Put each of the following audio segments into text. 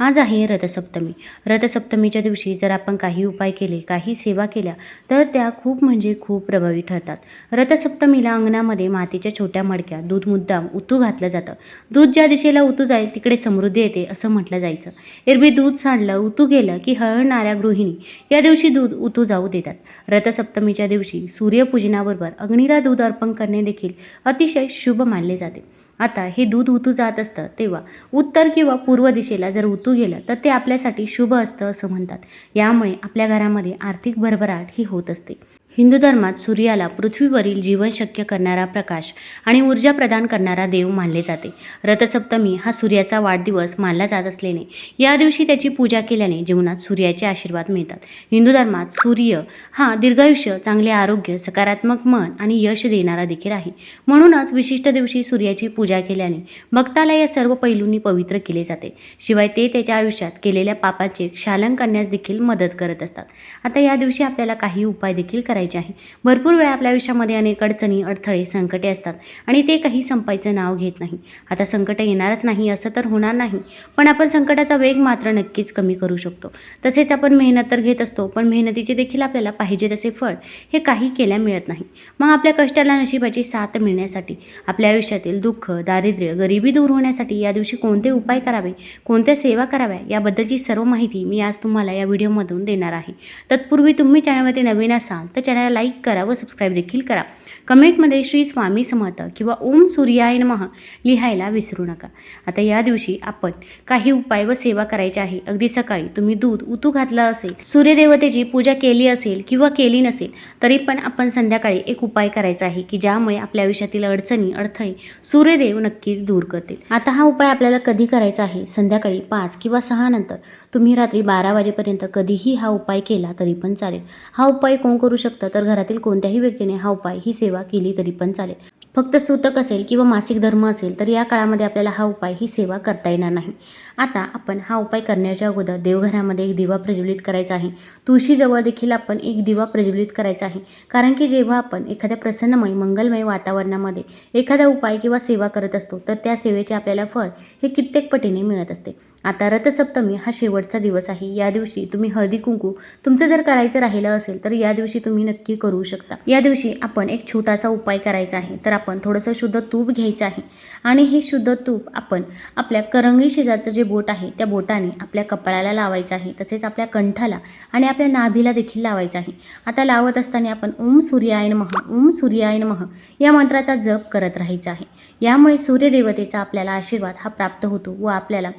आज आहे रथसप्तमी. रथसप्तमीच्या दिवशी जर आपण काही उपाय केले काही सेवा केल्या तर त्या खूप म्हणजे खूप प्रभावी ठरतात. रथसप्तमीला अंगणामध्ये मातीच्या छोट्या मडक्या दूध मुद्दाम उतू घातलं जातं. दूध ज्या दिशेला उतू जाईल तिकडे समृद्धी येते असं म्हटलं जायचं. एरवी दूध सांडलं उतू गेलं की हळणाऱ्या गृहिणी या दिवशी दूध उतू जाऊ देतात. रथसप्तमीच्या दिवशी सूर्यपूजनाबरोबर अग्नीला दूध अर्पण करणे देखील अतिशय शुभ मानले जाते. आता हे दूध उतू जात असतं तेव्हा उत्तर किंवा पूर्व दिशेला जर उतू गेलं तर ते आपल्यासाठी शुभ असतं असं म्हणतात. यामुळे आपल्या घरामध्ये आर्थिक भरभराट ही होत असते. हिंदू धर्मात सूर्याला पृथ्वीवरील जीवन शक्य करणारा प्रकाश आणि ऊर्जा प्रदान करणारा देव मानले जाते. रथसप्तमी हा सूर्याचा वाढदिवस मानला जात असल्याने या दिवशी त्याची पूजा केल्याने जीवनात सूर्याचे आशीर्वाद मिळतात. हिंदू धर्मात सूर्य हा दीर्घायुष्य चांगले आरोग्य सकारात्मक मन आणि यश देणारा देखील आहे. म्हणूनच विशिष्ट दिवशी सूर्याची पूजा केल्याने भक्ताला या सर्व पैलूंनी पवित्र केले जाते. शिवाय ते त्याच्या आयुष्यात केलेल्या पापाचे क्षालन करण्यास देखील मदत करत असतात. आता या दिवशी आपल्याला काही उपाय देखील करायचे आहे. भरपूर वेळा आपल्या आयुष्यामध्ये अनेक अडचणी अडथळे संकटे असतात आणि ते काही संपायचं नाव घेत नाही. आता संकट येणारच नाही असं तर होणार नाही. पण आपण संकटाचा वेग मात्र नक्कीच कमी करू शकतो. तसेच आपण मेहनत तर घेत असतो पण मेहनतीचे देखील आपल्याला पाहिजे तसे फळ हे काही केल्या मिळत नाही. मग आपल्या कष्टाला नशिबाची साथ मिळण्यासाठी आपल्या आयुष्यातील दुःख दारिद्र्य गरिबी दूर होण्यासाठी या दिवशी कोणते उपाय करावे कोणत्या सेवा कराव्या याबद्दलची सर्व माहिती मी आज तुम्हाला या व्हिडिओमधून देणार आहे. तत्पूर्वी तुम्ही चॅनलमध्ये नवीन असाल तर चॅनलला लाईक करा व सबस्क्राईब देखील करा. कमेंटमध्ये श्री स्वामी समर्थ किंवा ओम सूर्याय नमः लिहायला विसरू नका. आता या दिवशी आपण काही उपाय व सेवा करायची आहे. अगदी सकाळी तुम्ही दूध उतू घातलं असेल सूर्यदेवतेची पूजा केली असेल किंवा केली नसेल तरी पण आपण संध्याकाळी एक उपाय करायचा आहे की ज्यामुळे आपल्या आयुष्यातील अडचणी अडथळे सूर्यदेव नक्कीच दूर करतील. आता हा उपाय आपल्याला कधी करायचा आहे? संध्याकाळी पाच किंवा सहा नंतर. तुम्ही रात्री बारा वाजेपर्यंत कधीही हा उपाय केला तरी पण चालेल. हा उपाय कोण करू शकतो? तर घरातील कोणत्याही व्यक्तीने हा उपाय ही सेवा केली तरी पण चालेल. फक्त सूतक असेल किंवा मासिक धर्म असेल तर या काळामध्ये आपल्याला हा उपाय ही सेवा करता येणार नाही. आता आपण हा उपाय करण्याच्या अगोदर देवघरामध्ये एक दिवा प्रज्वलित करायचा आहे. तुळशीजवळ देखील आपण एक दिवा प्रज्वलित करायचा आहे. कारण की जेव्हा आपण एखाद्या प्रसन्नमय मंगलमय वातावरणामध्ये एखादा उपाय किंवा सेवा करत असतो तर त्या सेवेचे आपल्याला फळ हे कित्येक पटीने मिळत असते. आता रथसप्तमी हा शेवटचा दिवस आहे. या दिवशी तुम्ही हळदी कुंकू तुमचं जर करायचं राहिलं असेल तर या दिवशी तुम्ही नक्की करू शकता. या दिवशी आपण एक छोटासा उपाय करायचा आहे. तर आपण थोडंसं शुद्ध तूप घ्यायचं आहे. आणि हे शुद्ध तूप आपण आपल्या करंगी शेजारचं जे बोट आहे त्या बोटाने आपल्या कपाळाला लावायचं आहे. तसेच आपल्या कंठाला आणि आपल्या नाभीला देखील लावायचं आहे. आता लावत असताना आपण ओम सूर्यायन मह ओम सूर्यायन मह या मंत्राचा जप करत राहायचा आहे. यामुळे सूर्यदेवतेचा आपल्याला आशीर्वाद हा प्राप्त होतो व आपल्याला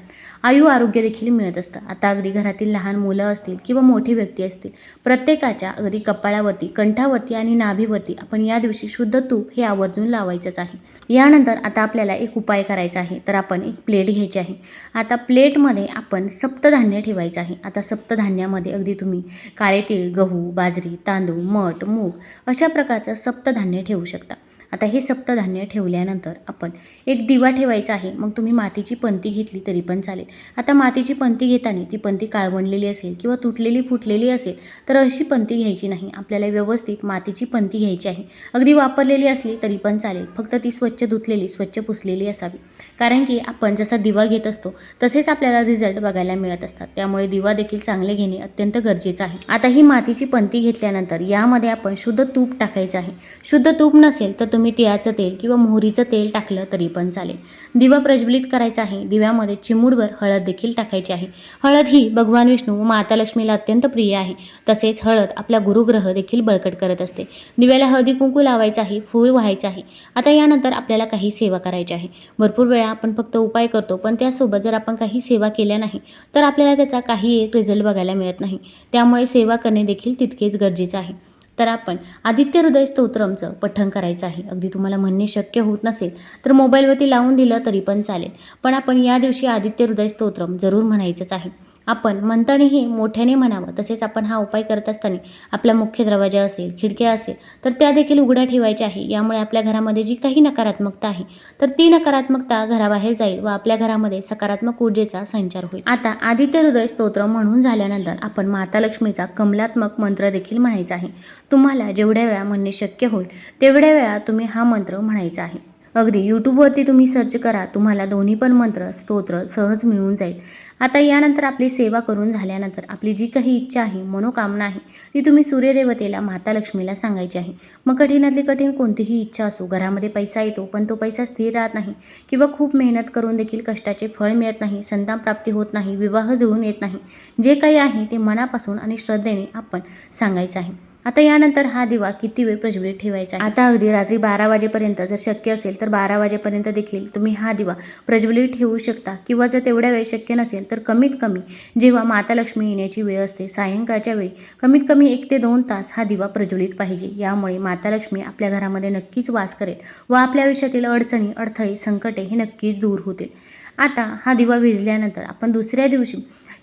आयु आरोग्य देखील मिळत असतं. आता अगदी घरातील लहान मुलं असतील किंवा मोठी व्यक्ती असतील प्रत्येकाच्या अगदी कपाळावरती कंठावरती आणि नाभीवरती आपण या दिवशी शुद्ध तूप हे आवर्जून लावायचंच आहे. यानंतर आता आपल्याला एक उपाय करायचा आहे तर आपण एक प्लेट घ्यायची आहे. आता प्लेटमध्ये आपण सप्तधान्य ठेवायचं आहे. आता सप्तधान्यामध्ये अगदी तुम्ही काळे तीळ गहू बाजरी तांदूळ मठ मूग अशा प्रकारचं सप्तधान्य ठेवू शकता. आता हे सप्तधान्य ठेवल्यानंतर आपण एक दिवा ठेवायचा आहे. मग तुम्ही मातीची पंती घेतली तरी पण चालेल. आता मातीची पंती घेताना ती पंती काळवणलेली असेल किंवा तुटलेली फुटलेली असेल तर अशी पंती घ्यायची नाही. आपल्याला व्यवस्थित मातीची पंती घ्यायची आहे. अगदी वापरलेली असली तरी पण चालेल. फक्त ती स्वच्छ धुतलेली स्वच्छ पुसलेली असावी. कारण की आपण जसा दिवा घेत असतो तसेच आपल्याला रिझल्ट बघायला मिळत असतात. त्यामुळे दिवा देखील चांगले घेणे अत्यंत गरजेचं आहे. आता ही मातीची पंती घेतल्यानंतर यामध्ये आपण शुद्ध तूप टाकायचं आहे. शुद्ध तूप नसेल तर तुम्ही तिळाचं तेल किंवा मोहरीचं तेल टाकलं तरी पण चालेल. दिवा प्रज्वलित करायचा आहे. दिव्यामध्ये चिमूडभर हळद देखील टाकायची आहे. हळद ही भगवान विष्णू व माता लक्ष्मीला अत्यंत प्रिय आहे. तसेच हळद आपला गुरुग्रह देखील बळकट करत असते. दिव्याला हळदी कुंकू लावायचं आहे. फूल व्हायचं आहे. आता यानंतर आपल्याला काही सेवा करायची आहे. भरपूर वेळा आपण फक्त उपाय करतो पण त्यासोबत जर आपण काही सेवा केल्या नाही तर आपल्याला त्याचा काही एक रिझल्ट बघायला मिळत नाही. त्यामुळे सेवा करणे देखील तितकेच गरजेचं आहे. तर आपण आदित्य हृदय स्तोत्रमचं पठण करायचं आहे. अगदी तुम्हाला म्हणणे शक्य होत नसेल तर मोबाईलवरती लावून दिलं तरी पण चालेल. पण आपण या दिवशी आदित्य हृदय स्तोत्रम जरूर म्हणायचंच आहे. आपण म्हणतानाही मोठ्याने म्हणावं तसेच आपण हा उपाय करत असताना आपला मुख्य दरवाजा असेल खिडक्या असेल तर त्या देखील उघड्या ठेवायच्या आहे. यामुळे आपल्या घरामध्ये जी काही नकारात्मकता आहे तर ती नकारात्मकता घराबाहेर जाईल व आपल्या घरामध्ये सकारात्मक ऊर्जेचा संचार होईल. आता आदित्य हृदय स्तोत्र म्हणून झाल्यानंतर आपण माता लक्ष्मीचा कमलात्मक मंत्र देखील म्हणायचा आहे. तुम्हाला जेवढ्या वेळा म्हणणे शक्य होईल तेवढ्या वेळा तुम्ही हा मंत्र म्हणायचा आहे. अगदी यूट्यूबवरती तुम्ही सर्च करा तुम्हाला दोन्ही पण मंत्र स्तोत्र सहज मिळून जाईल. आता यानंतर आपली सेवा करून झाल्यानंतर आपली जी काही इच्छा आहे मनोकामना आहे ती तुम्ही सूर्यदेवतेला माता लक्ष्मीला सांगायची आहे. मग कठीणातली कठीण कोणतीही इच्छा असो घरामध्ये पैसा येतो पण तो पैसा स्थिर राहत नाही किंवा खूप मेहनत करून देखील कष्टाचे फळ मिळत नाही संतान प्राप्ती होत नाही विवाह जुळून येत नाही. जे काही आहे ते मनापासून आणि श्रद्धेने आपण सांगायचं आहे. आता यानंतर हा दिवा किती वेळ प्रज्वलित ठेवायचा आता अगदी रात्री बारा वाजेपर्यंत जर शक्य असेल तर बारा वाजेपर्यंत देखील तुम्ही हा दिवा प्रज्वलित ठेवू शकता. किंवा जर तेवढ्या वेळ शक्य नसेल तर कमीत कमी जेव्हा माता लक्ष्मी येण्याची वेळ असते सायंकाळच्या वेळी कमीत कमी एक ते दोन तास हा दिवा प्रज्वलित पाहिजे. यामुळे माता लक्ष्मी आपल्या घरामध्ये नक्कीच वास करेल व आपल्या आयुष्यातील अडचणी अडथळे संकटे हे नक्कीच दूर होतील. आता हा दिवा विजल्यानंतर आपण दुसऱ्या दिवशी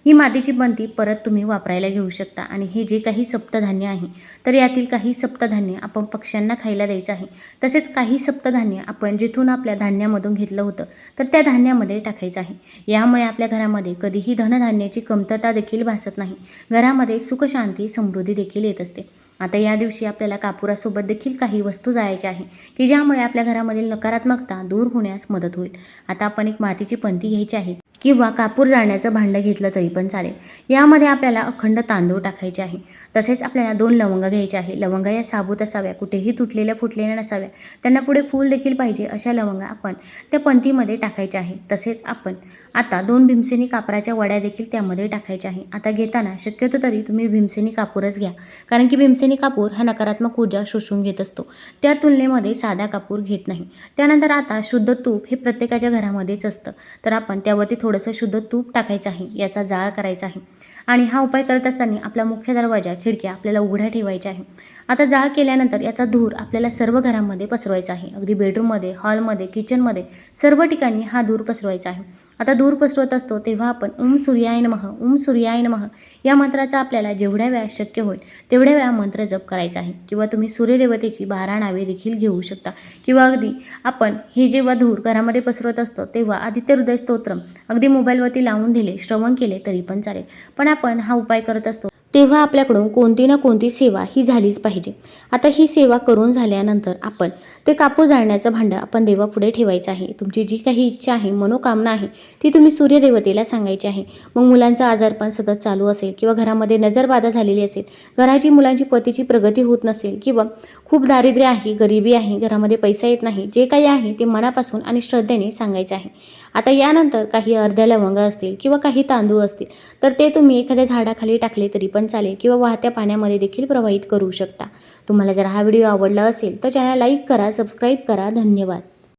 ही मातीची बंती परत तुम्ही वापरायला घेऊ शकता. आणि हे जे काही सप्तधान्य आहे तर यातील काही सप्तधान्य आपण पक्ष्यांना खायला द्यायचं आहे. तसेच काही सप्तधान्य आपण जिथून आपल्या धान्यामधून घेतलं होतं तर त्या धान्यामध्ये टाकायचं आहे. यामुळे आपल्या घरामध्ये कधीही धनधान्याची कमतरता देखील भासत नाही. घरामध्ये सुखशांती समृद्धी देखील येत असते. आता या दिवशी आपल्याला कापुरासोबत देखील काही वस्तू जायच्या आहे की ज्यामुळे आपल्या घरामधील नकारात्मकता दूर होण्यास मदत होईल. आता आपण एक मातीची पंथी घ्यायची आहे किंवा कापूर जाळण्याचं भांडं घेतलं तरी पण चालेल. यामध्ये आपल्याला अखंड तांदूळ टाकायचे आहे. तसेच आपल्याला दोन लवंग घ्यायचे आहे. लवंगा या साबूत असाव्या कुठेही तुटलेल्या फुटलेल्या नसाव्या. त्यांना पुढे फूल देखील पाहिजे अशा लवंगा आपण त्या पंथीमध्ये टाकायच्या आहे. तसेच आपण आता दोन भीमसेनी कापराच्या वड्या देखील त्यामध्ये टाकायच्या आहे. आता घेताना शक्यतो तरी तुम्ही भीमसेनी कापूरच घ्या. कारण की भीमसेनी कापूर हा नकारात्मक ऊर्जा शोषून घेत असतो. त्या तुलनेमध्ये साधा कापूर घेत नाही. त्यानंतर आता शुद्ध तूप हे प्रत्येकाच्या घरामध्येच असतं. तर आपण त्यावरती थोडंसं शुद्ध तूप टाकायचं आहे याचा जाळ करायचा आहे. आणि हा उपाय करत असताना आपला मुख्य दरवाजा खिडक्या आपल्याला उघड्या ठेवायच्या आहे. आता जाळ केल्यानंतर याचा धूर आपल्याला सर्व घरामध्ये पसरवायचा आहे. अगदी बेडरूममध्ये हॉलमध्ये किचनमध्ये सर्व ठिकाणी हा धूर पसरवायचा आहे. आता धूर पसरवत असतो तेव्हा आपण ओम सूर्याय नमः ओम सूर्याय नमः या मंत्राचा आपल्याला जेवढ्या वेळा शक्य होईल तेवढ्या वेळा मंत्र जप करायचा आहे. किंवा तुम्ही सूर्यदेवतेची बारा नावे देखील घेऊ शकता. किंवा अगदी आपण हे जेव्हा धूर घरामध्ये पसरवत असतो तेव्हा आदित्य हृदय स्तोत्रम अगदी मोबाईलवरती लावून दिले श्रवण केले तरी पण चालेल. पण आपण आपण हा उपाय करत असतो. तेव्हा आपल्याकडून कोणती ना कोणती सेवा ही झालीच पाहिजे. आता ही सेवा करून झाल्यानंतर आपण ते कापूर जाळण्याचं भांडं आपण देवापुढे ठेवायचं आहे. तुमची जी काही इच्छा आहे मनोकामना आहे ती तुम्ही सूर्यदेवतेला सांगायची आहे. मग मुलांचा आजारपण सतत चालू असेल किंवा घरामध्ये नजरबाधा झालेली असेल घराची मुलांची पतीची प्रगती होत नसेल किंवा खूप दारिद्र्य आहे गरिबी आहे घरामध्ये पैसा येत नाही जे काही आहे ते मनापासून आणि श्रद्धेने सांगायचं आहे. आता यानंतर काही अर्ध्या लवंग असतील किंवा काही तांदूळ असतील तर ते तुम्ही एखाद्या झाडाखाली टाकले तरी पण पण चालेल किंवा वाहत्या पाण्यामध्ये देखील प्रवाहित करू शकता. तुम्हाला जर हा व्हिडिओ आवडला असेल तर चॅनल लाईक करा सबस्क्राईब करा. धन्यवाद.